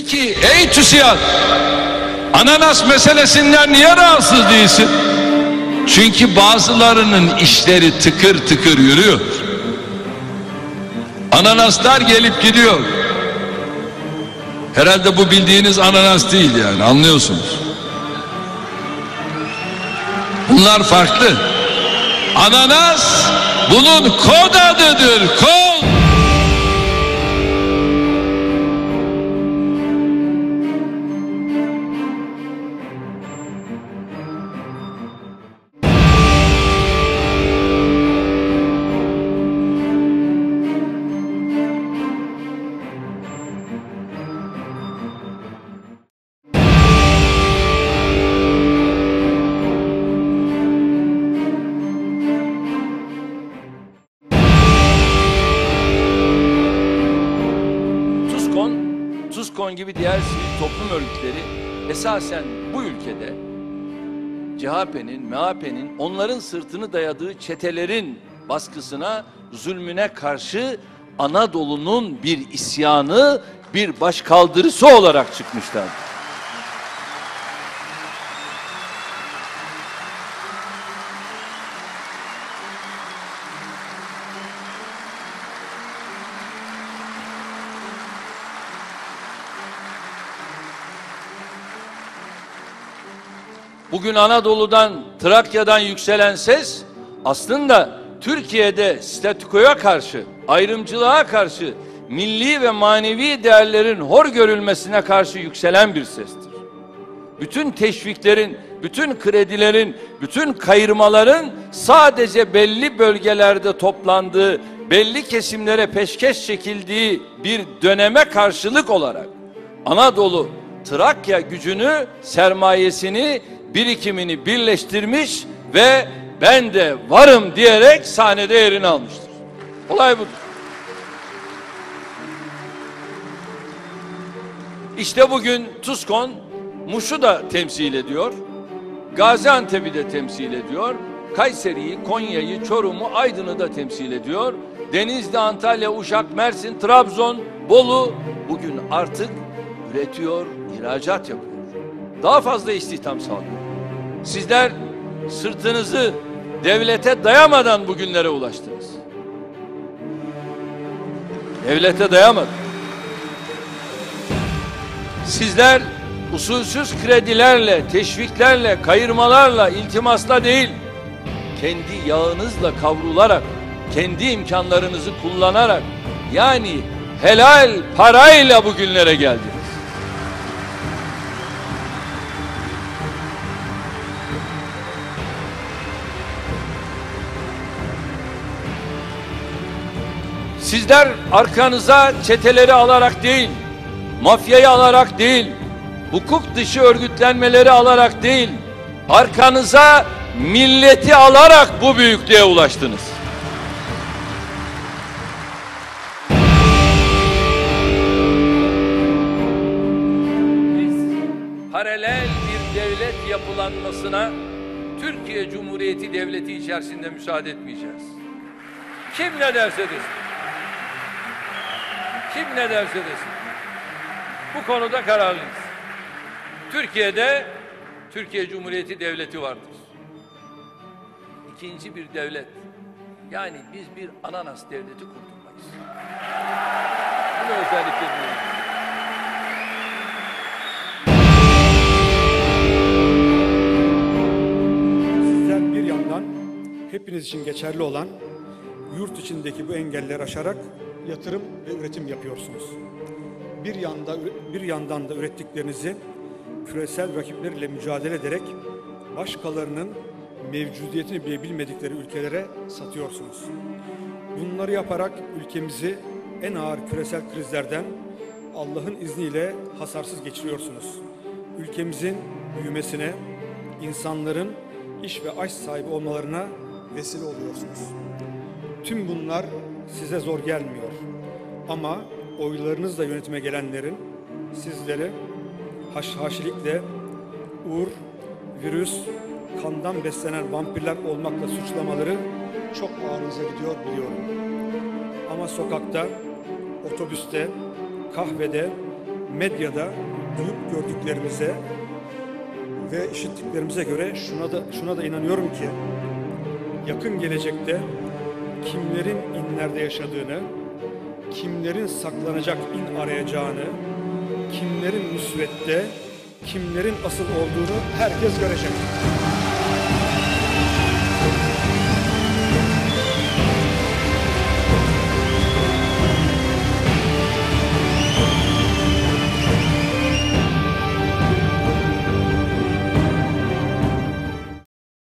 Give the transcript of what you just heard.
Peki ey TÜSİAD ananas meselesinden niye rahatsız değilsin? Çünkü bazılarının işleri tıkır tıkır yürüyor. Ananaslar gelip gidiyor. Herhalde bu bildiğiniz ananas değil yani anlıyorsunuz. Bunlar farklı. Ananas bunun kod adıdır. Kod. TUSKON gibi diğer sivil toplum örgütleri esasen bu ülkede CHP'nin, MHP'nin onların sırtını dayadığı çetelerin baskısına, zulmüne karşı Anadolu'nun bir isyanı, bir başkaldırısı olarak çıkmışlar. Bugün Anadolu'dan, Trakya'dan yükselen ses aslında Türkiye'de statükoya karşı, ayrımcılığa karşı, milli ve manevi değerlerin hor görülmesine karşı yükselen bir sestir. Bütün teşviklerin, bütün kredilerin, bütün kayırmaların sadece belli bölgelerde toplandığı, belli kesimlere peşkeş çekildiği bir döneme karşılık olarak Anadolu Trakya gücünü, sermayesini, birikimini birleştirmiş ve ben de varım diyerek sahnede yerini almıştır. Olay budur. İşte bugün TUSKON Muş'u da temsil ediyor. Gaziantep'i de temsil ediyor. Kayseri'yi, Konya'yı, Çorum'u, Aydın'ı da temsil ediyor. Denizli, Antalya, Uşak, Mersin, Trabzon, Bolu bugün artık üretiyor, ihracat yapıyor. Daha fazla istihdam sağlıyor. Sizler sırtınızı devlete dayamadan bugünlere ulaştınız. Devlete dayamadan. Sizler usulsüz kredilerle, teşviklerle, kayırmalarla, iltimasla değil, kendi yağınızla kavrularak, kendi imkanlarınızı kullanarak, yani helal parayla bugünlere geldiniz. Sizler arkanıza çeteleri alarak değil, mafyayı alarak değil, hukuk dışı örgütlenmeleri alarak değil, arkanıza milleti alarak bu büyüklüğe ulaştınız. Paralel bir devlet yapılanmasına Türkiye Cumhuriyeti Devleti içerisinde müsaade etmeyeceğiz. Kim ne derse desin. Kim ne derse desin. Bu konuda kararlıyız. Türkiye'de Türkiye Cumhuriyeti Devleti vardır. İkinci bir devlet. Yani biz bir ananas devleti kurdurmayız. Bunu özellikle diyorum. Sizler bir yandan hepiniz için geçerli olan yurt içindeki bu engelleri aşarak yatırım ve üretim yapıyorsunuz. Bir yanda bir yandan da ürettiklerinizi küresel rakipleriyle mücadele ederek başkalarının mevcudiyetini bile bilmedikleri ülkelere satıyorsunuz. Bunları yaparak ülkemizi en ağır küresel krizlerden Allah'ın izniyle hasarsız geçiriyorsunuz. Ülkemizin büyümesine, insanların iş ve aş sahibi olmalarına vesile oluyorsunuz. Tüm bunlar size zor gelmiyor. Ama oylarınızla yönetime gelenlerin sizleri haşhaşilikle uğur, virüs, kandan beslenen vampirler olmakla suçlamaları çok ağrınıza gidiyor biliyorum. Ama sokakta, otobüste, kahvede, medyada duyup gördüklerimize ve işittiklerimize göre şuna da şuna da inanıyorum ki yakın gelecekte kimlerin inlerde yaşadığını, kimlerin saklanacak in arayacağını, kimlerin müsvedde, kimlerin asıl olduğunu herkes görecek.